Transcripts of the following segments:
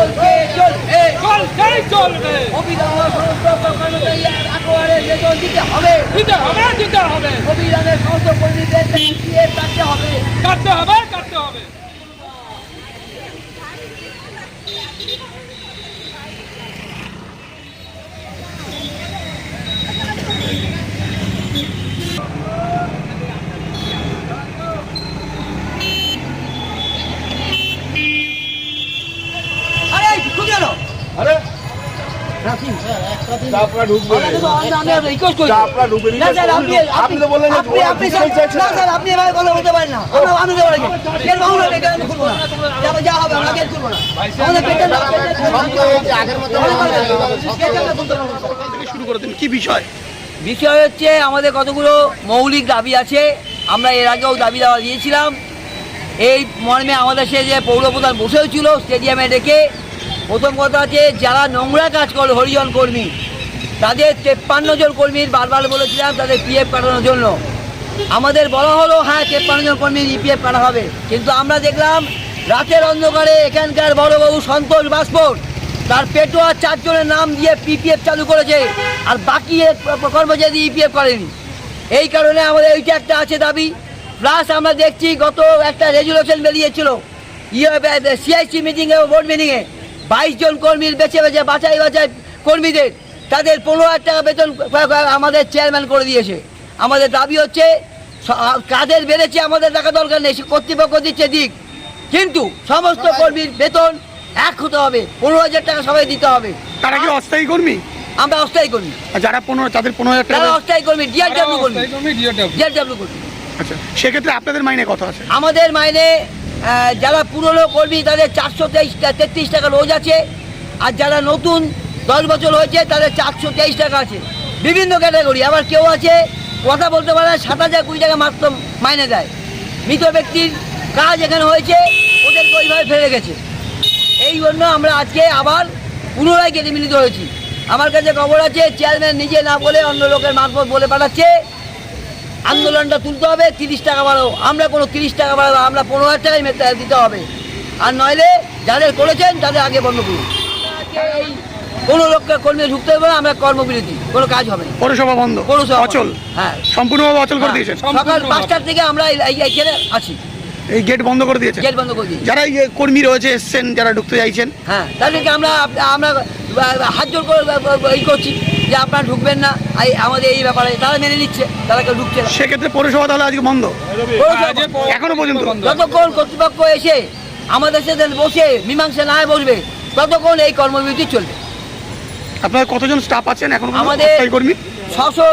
চলবে চলবে। চলবে চলবে। অভিধানের সমস্ত আকোয়ারে বেতন দিতে হবে। দিতে হবে দিতে হবে। অভিধানের সমস্ত কর্মীদের দিয়ে কাটতে হবে। কাটতে হবে। শুরু করে দিন কি বিষয়? বিষয় হচ্ছে আমাদের কতগুলো মৌলিক দাবি আছে। আমরা এর আগেও দাবি দাওয়া দিয়েছিলাম। এই মর্মে আমাদের সে যে পৌরপ্রধান বসেও ছিল স্টেডিয়ামে ডেকে প্রথম কথা আছে যারা নোংরা কাজ করে হরিজন কর্মী তাদের তেপ্পান্ন জন কর্মীর বারবার বলেছিলাম তাদের পিএফ কাটানোর জন্য। আমাদের বলা হলো হ্যাঁ তেপ্পান্ন জন কর্মীর ইপিএফ কাটা হবে। কিন্তু আমরা দেখলাম রাতের অন্ধকারে এখানকার বড়বাবু সন্তোষ বাসপোর্ট তার পেটোয়া চারজনের নাম দিয়ে পিপিএফ চালু করেছে আর বাকি কর্মচারী ইপিএফ করেনি। এই কারণে আমাদের এইটা একটা আছে দাবি। প্লাস আমরা দেখছি গত একটা রেজুলেশন বেরিয়েছিল ইয়ে, সিআইসি মিটিংয়ে বোর্ড মিটিংয়ে বাইশ জন কর্মীর বেছে বেছে বাছাই বাছাই কর্মীদের তাদের পনেরো হাজার টাকা বেতন আমাদের চেয়ারম্যান করে দিয়েছে। আমাদের দাবি হচ্ছে কাদের বেড়েছে আমাদের টাকা দরকার নেই সে কর্তৃপক্ষ দিচ্ছে দিক। কিন্তু সমস্ত কর্মীর বেতন এক হতে হবে পনেরো হাজার টাকা সবাই দিতে হবে। তারা কি অস্থায়ী কর্মী? আমরা অস্থায়ী কর্মী। আর যারা পনেরো তাদের পনেরো হাজার টাকা অস্থায়ী কর্মী ডিআরডব্লিউ কর্মী। ডিআরডব্লিউ কর্মী। আচ্ছা সেক্ষেত্রে আপনাদের মাইনে কত আছে? আমাদের মাইনে যারা পুরনো কর্মী, তাদের চারশো তেইশ তেত্রিশ টাকা রোজ আছে। আর যারা নতুন দশ বছর হয়েছে, তাদের চারশো তেইশ টাকা আছে। বিভিন্ন ক্যাটাগরি। আবার কেউ আছে, কথা বলতে পারে সাত হাজার কুড়ি টাকা মাত্র মাইনে দেয়। মৃত ব্যক্তির কাজ এখানে হয়েছে, ওদেরকে ওইভাবে ফেলে গেছে। এই জন্য আমরা আজকে আবার পুনরায় কেটে মিলিত হয়েছি। আমার কাছে খবর আছে চেয়ারম্যান নিজে না বলে অন্য লোকের মারফত বলে পাঠাচ্ছে। আন্দোলনটা তুলতে হবে তিরিশ টাকা বাড়ো আমরা কোনো তিরিশ টাকা বাড়াবো আমরা পনেরো হাজার টাকাই মেতে- দিতে হবে। আর নইলে যাদের করেছেন তাদের আগে বন্ধ করুন এই কোনো লোককে কর্মী ঢুকতে হবে আমরা কর্মবিরতি কোনো কাজ হবে না। পৌরসভা বন্ধ। পৌরসভা অচল। হ্যাঁ। সম্পূর্ণভাবে অচল করে দিয়েছে হ্যাঁ, সকাল পাঁচটার থেকে আমরা এইখানে আছি। এই গেট বন্ধ করে দিয়েছে গেট বন্ধ করে দিই যারা এই কর্মী রয়েছে এসছেন যারা ঢুকতে চাইছেন। হ্যাঁ তাদেরকে আমরা আমরা হাত জোর করে এই করছি। যে আপনারা ঢুকবেন না এই আমাদের এই ব্যাপারে তারা মেনে নিচ্ছে তারা কেউ ঢুকছে সেক্ষেত্রে পৌরসভা তাহলে আজকে বন্ধ? এখনও পর্যন্ত? বন্ধ। যতক্ষণ কর্তৃপক্ষ এসে আমাদের সাথে বসে মীমাংসা না বসবে ততক্ষণ এই কর্মবিরতি চলবে। আপনার কতজন স্টাফ আছেন এখন আমাদের কর্মী? ছশো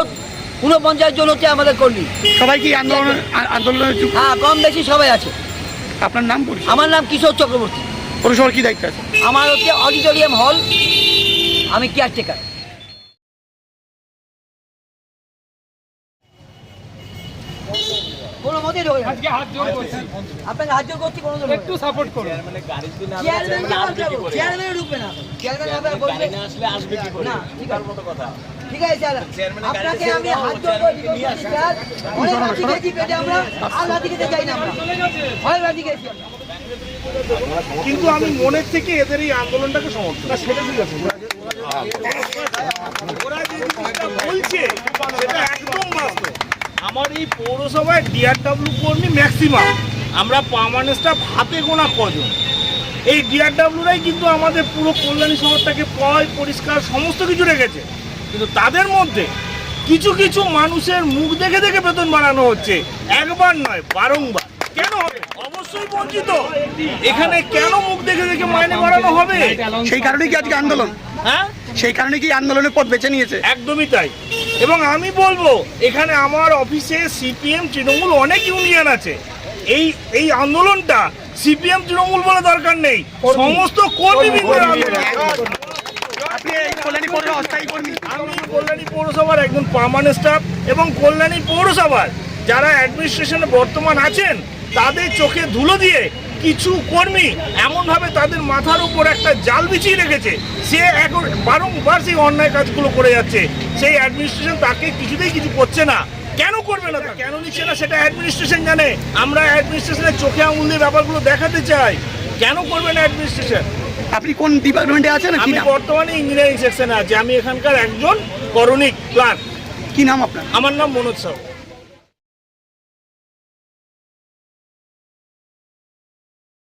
উনপঞ্চাশ জন হচ্ছে আমাদের কর্মী। সবাই কি আন্দোলন আন্দোলনের হ্যাঁ কম বেশি সবাই আছে। আপনার নাম আমার নাম কিশোর চক্রবর্তী। পৌরসভার কি দায়িত্ব আছে? আমার হচ্ছে অডিটোরিয়াম হল আমি কেয়ারটেকার। কোনো মতেই ঢোকে না। আজকে হাত জোর করছি। আপনাকে হাত জোর করছি কোনো একটু সাপোর্ট করুন। চেয়ারম্যান চেয়ারম্যান ঢুকবে না। চেয়ারম্যান আপনার বলবে না ঠিক আছে। ঠিক আছে স্যার আপনাকে আমি হাত জোর করে স্যার অনেক রাতি গেছি পেটে আমরা আর রাতি খেতে চাই না আমরা। অনেক রাতি গেছি কিন্তু আমি মনের থেকে এদের এই আন্দোলনটাকে সমর্থন সেটা ঠিক আছে ওরা যে বলছে আমার এই পৌরসভায় ডিআরডব্লিউ কর্মী ম্যাক্সিমাম আমরা পার্মানেন্ট স্টাফ হাতে গোনা কজন? এই ডিআরডব্লিউরাই কিন্তু আমাদের পুরো কল্যাণী শহরটাকে পয় পরিষ্কার সমস্ত কিছু রেখেছে। কিন্তু তাদের মধ্যে কিছু কিছু মানুষের মুখ দেখে দেখে বেতন বাড়ানো হচ্ছে। একবার নয় বারংবার। কেন হবে? অবশ্যই বঞ্চিত। এখানে কেন মুখ দেখে দেখে মাইনে বাড়ানো হবে? সেই কারণে কি আজকে আন্দোলন? হ্যাঁ? সেই কারণে কি আন্দোলনের পথ বেছে নিয়েছে? একদমই তাই। এবং আমি বলব এখানে আমার অফিসে সিপিএম তৃণমূল অনেক ইউনিয়ন আছে। এই এই আন্দোলনটা সিপিএম তৃণমূল বলে দরকার নেই। সমস্ত কর্মীবৃন্দের কর্মী। আমি কল্যাণী পৌরসভার একজন পার্মানেন্ট স্টাফ এবং কল্যাণী পৌরসভার যারা অ্যাডমিনিস্ট্রেশনে বর্তমান আছেন তাদের চোখে ধুলো দিয়ে কিছু কর্মী এমনভাবে তাদের মাথার উপর একটা জাল বিছিয়ে রেখেছে। সে এখন বারংবার সেই অন্যায় কাজগুলো করে যাচ্ছে। সেই অ্যাডমিনিস্ট্রেশন তাকে কিছুতেই কিছু করছে না। কেন করবে না? কেন নিচ্ছে না সেটা অ্যাডমিনিস্ট্রেশন জানে। আমরা অ্যাডমিনিস্ট্রেশনের চোখে আঙুল দিয়ে ব্যাপারগুলো দেখাতে চাই। কেন করবে না অ্যাডমিনিস্ট্রেশন আপনি কোন ডিপার্টমেন্টে আছেন আমি বর্তমানে ইঞ্জিনিয়ারিং সেকশনে আছি। আমি এখানকার একজন করণিক ক্লার্ক কি নাম আপনার? আমার নাম মনোজ সাউ